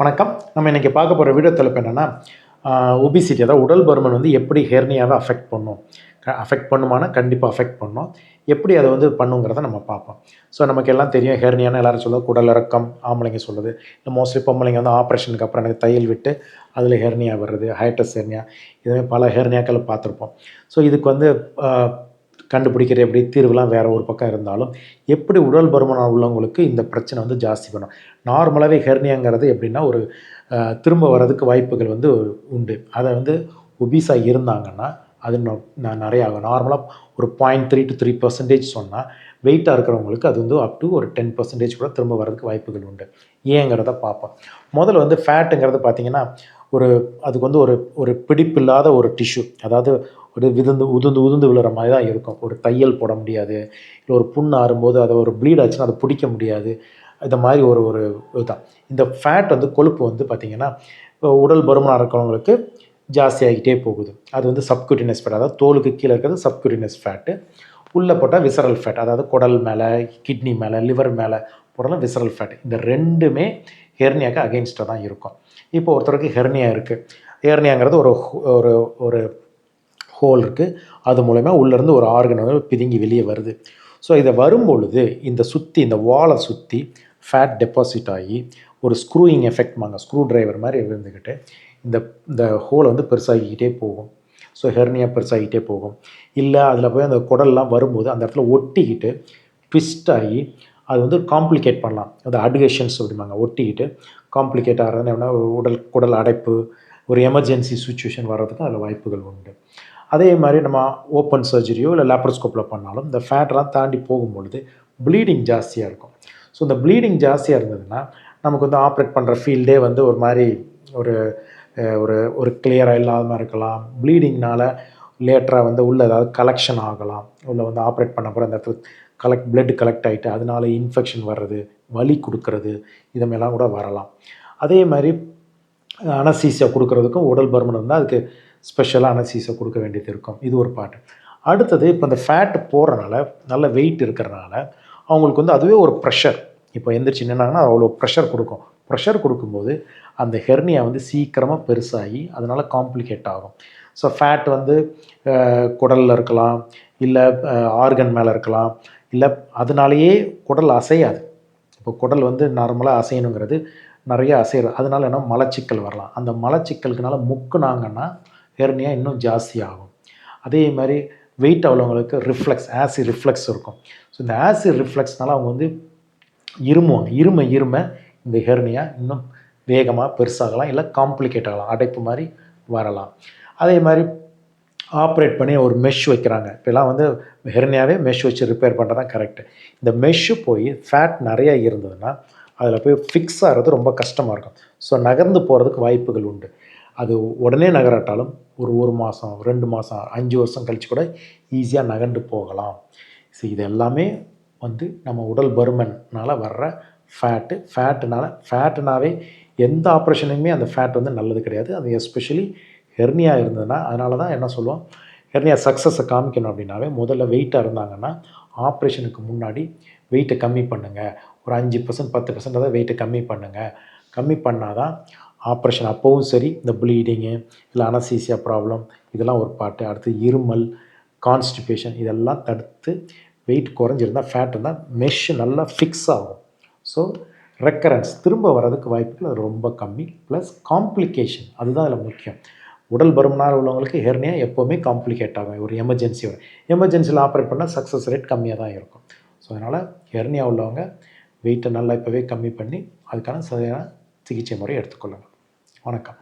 வணக்கம். நம்ம இன்றைக்கி பார்க்க போகிற வீடியோ தலைப்பு என்னென்னா ஒபிசிட்டி அதாவது உடல் பருமன் வந்து எப்படி ஹெர்னியாவை அஃபெக்ட் பண்ணும். அஃபெக்ட் பண்ணுமானா கண்டிப்பாக அஃபெக்ட் பண்ணும். எப்படி அதை வந்து பண்ணுங்கிறத நம்ம பார்ப்போம். ஸோ நமக்கு எல்லாம் தெரியும் ஹெர்னியான்னு எல்லாரும் சொல்லுவது குடல் இறக்கம் ஆம்பளைங்க சொல்லுது இல்லை மோஸ்ட்லி பொம்பளைங்க வந்து ஆப்ரேஷனுக்கு அப்புறம் எனக்கு தையல் விட்டு அதில் ஹெர்னியா வருது ஹைட்டஸ் ஹெர்னியா இதுமாதிரி பல ஹெர்னியாக்களை பார்த்துருப்போம். ஸோ இதுக்கு வந்து கண்டுபிடிக்கிற எப்படி தீர்வுலாம் வேறு ஒரு பக்கம் இருந்தாலும் எப்படி உடல் பருமனாக உள்ளவங்களுக்கு இந்த பிரச்சனை வந்து ஜாஸ்தி பண்ணும். நார்மலாகவே ஹெர்னியாங்கிறது எப்படின்னா ஒரு திரும்ப வர்றதுக்கு வாய்ப்புகள் வந்து உண்டு. அதை வந்து ஒபீஸாக இருந்தாங்கன்னா அது நொ- நிறைய ஆகும். நார்மலாக ஒரு point three to three percentage சொன்னால் வெயிட்டாக இருக்கிறவங்களுக்கு அது வந்து அப் டு ஒரு டென் பர்சன்டேஜ் கூட திரும்ப வர்றதுக்கு வாய்ப்புகள் உண்டு. ஏங்கிறத பார்ப்போம். முதல்ல வந்து ஃபேட்டுங்கிறது பார்த்தீங்கன்னா ஒரு அதுக்கு வந்து ஒரு ஒரு பிடிப்பில்லாத ஒரு டிஷ்யூ அதாவது ஒரு விதுந்து உதுந்து உதுந்து விழுற மாதிரி தான் இருக்கும். ஒரு தையல் போட முடியாது. இல்லை ஒரு புண்ணு ஆறும்போது அதை ஒரு ப்ளீட் ஆச்சுன்னா அதை பிடிக்க முடியாது. இந்த மாதிரி ஒரு ஒரு இதுதான். இந்த ஃபேட் வந்து கொழுப்பு வந்து பார்த்திங்கன்னா உடல் பருமனாக இருக்கிறவங்களுக்கு ஜாஸ்தியாகிட்டே போகுது. அது வந்து சப்குட்டினஸ் ஃபேட் அதாவது தோலுக்கு கீழே இருக்கிறது சப்குட்டினஸ் ஃபேட்டு உள்ளே போட்டால் விசரல் ஃபேட் அதாவது குடல் மேலே கிட்னி மேலே லிவர் மேலே போடலாம் விசரல் ஃபேட் இந்த ரெண்டுமே ஹெர்னியாக்கு அகெயின்ஸ்டாக தான் இருக்கும். இப்போ ஒருத்தருக்கு ஹெர்னியா இருக்குது ஹெர்னியாங்கிறது ஒரு ஒரு ஒரு ஹோல் இருக்குது அது மூலயமா உள்ளேருந்து ஒரு ஆர்கன் வந்து பிதுங்கி வெளியே வருது. ஸோ இதை வரும்பொழுது இந்த சுற்றி இந்த வாலை சுற்றி ஃபேட் டெபாசிட் ஆகி ஒரு ஸ்க்ரூயிங் எஃபெக்ட்மாங்க ஸ்க்ரூ டிரைவர் மாதிரி இருந்துக்கிட்டு இந்த இந்த ஹோல் வந்து பெருசாகிக்கிட்டே போகும். ஸோ ஹெர்னியா பெருசாகிக்கிட்டே போகும். இல்லை அதில் போய் அந்த குடல்லாம் வரும்போது அந்த இடத்துல ஒட்டிக்கிட்டு ட்விஸ்ட் ஆகி அது வந்து காம்ப்ளிகேட் பண்ணலாம். அது அட்கேஷன்ஸ் அப்படிம்பாங்க ஒட்டிக்கிட்டு காம்ப்ளிகேட் ஆகிறதுன்னு என்ன உடல் குடல் அடைப்பு ஒரு எமர்ஜென்சி சுச்சுவேஷன் வர்றதுக்கு அதில் வாய்ப்புகள் உண்டு. அதே மாதிரி நம்ம ஓப்பன் சர்ஜரியோ இல்லை லேப்ரோஸ்கோப்பில் பண்ணாலும் இந்த ஃபேட்லாம் தாண்டி போகும்பொழுது ப்ளீடிங் ஜாஸ்தியாக இருக்கும். ஸோ இந்த ப்ளீடிங் ஜாஸ்தியாக இருந்ததுன்னா நமக்கு வந்து ஆப்ரேட் பண்ணுற ஃபீல்டே வந்து ஒரு மாதிரி ஒரு ஒரு ஒரு கிளியராக இல்லாத மாதிரி இருக்கலாம். ப்ளீடிங்னால லேட்டராக வந்து உள்ள ஏதாவது கலெக்ஷன் ஆகலாம். உள்ளே வந்து ஆப்ரேட் பண்ண போகிற அந்த இடத்துல கலெக்ட் பிளட் கலெக்ட் ஆகிட்டு அதனால இன்ஃபெக்ஷன் வர்றது வலி கொடுக்கறது இது கூட வரலாம். அதே மாதிரி அனசீசியா கொடுக்கறதுக்கும் உடல் பருமன் இருந்தால் அதுக்கு ஸ்பெஷலான அனசீசியா கொடுக்க வேண்டியது இருக்கும். இது ஒரு பாட்டு அடுத்தது இப்போ இந்த ஃபேட் போடுறனால நல்ல வெயிட் இருக்கிறனால அவங்களுக்கு வந்து அதுவே ஒரு ப்ரெஷர் இப்போ எந்திரிச்சு நின்னாங்கன்னா அவ்வளோ ப்ரெஷர் கொடுக்கும். ப்ரெஷர் கொடுக்கும்போது அந்த ஹெர்னியா வந்து சீக்கிரமாக பெருசாகி அதனால் காம்ப்ளிகேட் ஆகும். ஸோ ஃபேட் வந்து குடலில் இருக்கலாம் இல்லை ஆர்கன் மேலே இருக்கலாம் இல்லை அதனாலேயே குடல் அசையாது. இப்போ குடல் வந்து நார்மலாக அசையணுங்கிறது நிறைய அசைகிறது அதனால என்ன? மலச்சிக்கல் வரலாம். அந்த மலச்சிக்கலுக்குனால முக்குனாங்கன்னா ஹெர்னியா இன்னும் ஜாஸ்தி ஆகும் அதே மாதிரி வெயிட் உள்ளவங்களுக்கு ரிஃப்ளெக்ஸ் ஆசிட் ரிஃப்ளெக்ஸ் இருக்கும். ஸோ இந்த ஆசிட் ரிஃப்ளெக்ஸ்னால அவங்க வந்து இருமுவாங்க. இரும இரும இந்த ஹெர்னியா இன்னும் வேகமாக பெருசாகலாம் இல்லை காம்ப்ளிகேட் ஆகலாம் அடைப்பு மாதிரி வரலாம். அதே மாதிரி ஆப்ரேட் பண்ணி ஒரு மெஷ் வைக்கிறாங்க. இப்போலாம் வந்து ஹெர்னியாவே மெஷ் வச்சு ரிப்பேர் பண்ணுறது தான் கரெக்டு இந்த மெஷ்ஷு போய் ஃபேட் நிறையா இருந்ததுன்னா அதில் போய் ஃபிக்ஸ் ஆகிறது ரொம்ப கஷ்டமாக இருக்கும். ஸோ நகர்ந்து போகிறதுக்கு வாய்ப்புகள் உண்டு. அது உடனே நகராட்டாலும் ஒரு ஒரு மாதம் ரெண்டு மாதம் அஞ்சு வருஷம் கழித்து கூட ஈஸியாக நகர்ந்து போகலாம். ஸோ இது எல்லாமே வந்து நம்ம உடல் பருமனால் வர்ற ஃபேட்டு ஃபேட்டுனால ஃபேட்டுனாவே எந்த ஆப்ரேஷனுமே அந்த ஃபேட் வந்து நல்லது கிடையாது. அது எஸ்பெஷலி ஹெர்னியா இருந்ததுன்னா அதனால தான் என்ன சொல்லுவோம்? ஹெர்னியா சக்ஸஸை காமிக்கணும் அப்படின்னாவே முதல்ல வெயிட்டாக இருந்தாங்கன்னா ஆப்ரேஷனுக்கு முன்னாடி வெயிட்டை கம்மி பண்ணுங்கள் ஒரு அஞ்சு பர்சன்ட் பத்து பர்சன்ட் தான் வெயிட்டை கம்மி பண்ணுங்கள் கம்மி பண்ணால் தான் ஆப்ரேஷன் அப்போவும் சரி இந்த ப்ளீடிங்கு இல்லை அனசீசியா ப்ராப்ளம் இதெல்லாம் ஒரு பாட்டு. அடுத்து இருமல் கான்ஸ்டிபேஷன் இதெல்லாம் தடுத்து வெயிட் குறைஞ்சிருந்தால் ஃபேட் இருந்தால் மெஷ் நல்லா ஃபிக்ஸ் ஆகும். ஸோ ரெக்கரன்ஸ் திரும்ப வர்றதுக்கு வாய்ப்புகள் அது ரொம்ப கம்மி ப்ளஸ் காம்ப்ளிகேஷன் அதுதான் அதில் முக்கியம். உடல் பருமனாக உள்ளவங்களுக்கு ஹெர்னியா எப்போவுமே காம்ப்ளிகேட் ஆகும். ஒரு எமர்ஜென்சி வரும் எமர்ஜென்சியில் ஆப்ரேட் பண்ணால் சக்ஸஸ் ரேட் கம்மியாக தான் இருக்கும். ஸோ அதனால் ஹெர்னியா உள்ளவங்க வெயிட்டை நல்லா இப்போவே கம்மி பண்ணி அதுக்கான சரியான சிகிச்சை முறை எடுத்துக்கொள்ளணும் வணக்கம்.